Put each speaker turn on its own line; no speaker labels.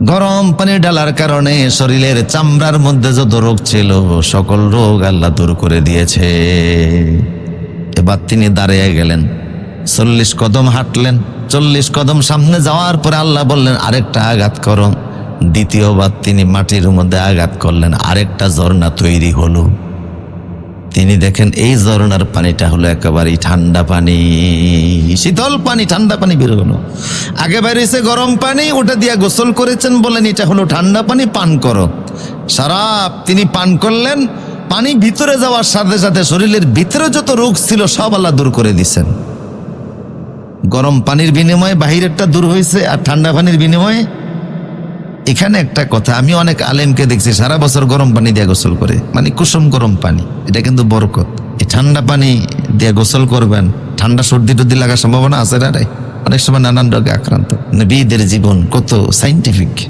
গরম পানি ডালার কারণে শরীরের চামড়ার মধ্যে যত রোগ ছিল, সকল রোগ আল্লাহ দূর করে দিয়েছে। এবার তিনি দাঁড়িয়ে গেলেন, চল্লিশ কদম হাঁটলেন। চল্লিশ কদম সামনে যাওয়ার পরে আল্লাহ বললেন, আরেকটা আঘাত করো। দ্বিতীয়বার তিনি মাটির মধ্যে আঘাত করলেন, আরেকটা ঝর্ণা তৈরি হলো। তিনি দেখেন এই ঝর্ণার পানিটা হলো একেবারেই ঠান্ডা পানি, শীতল পানি, ঠান্ডা পানি বের হলো। আগে বেরিয়েছে গরম পানি, ওটা দিয়ে গোসল করেছেন বলেন, এটা হলো ঠান্ডা পানি, পান করো। সারাপ তিনি পান করলেন, পানি ভিতরে যাওয়ার সাথে সাথে শরীরের ভিতরে যত রোগ ছিল, সব আল্লাহ দূর করে দিছেন গরম পানির বিনিময়ে বাহিরেরটা দূর হয়েছে, আর ঠান্ডা পানির বিনিময়ে এখানে একটা কথা, আমি অনেক আলেমকে দেখছি, সারা বছর গরম পানি দিয়ে গোসল করে। মানে কুসুম গরম পানি, এটা কিন্তু বরকত। এই ঠান্ডা পানি দিয়ে গোসল করবেন, ঠান্ডা সর্দি টর্দি লাগার সম্ভাবনা আছে না রে? অনেক সময় নানান রোগে আক্রান্ত। নবীদের জীবন কত সাইন্টিফিক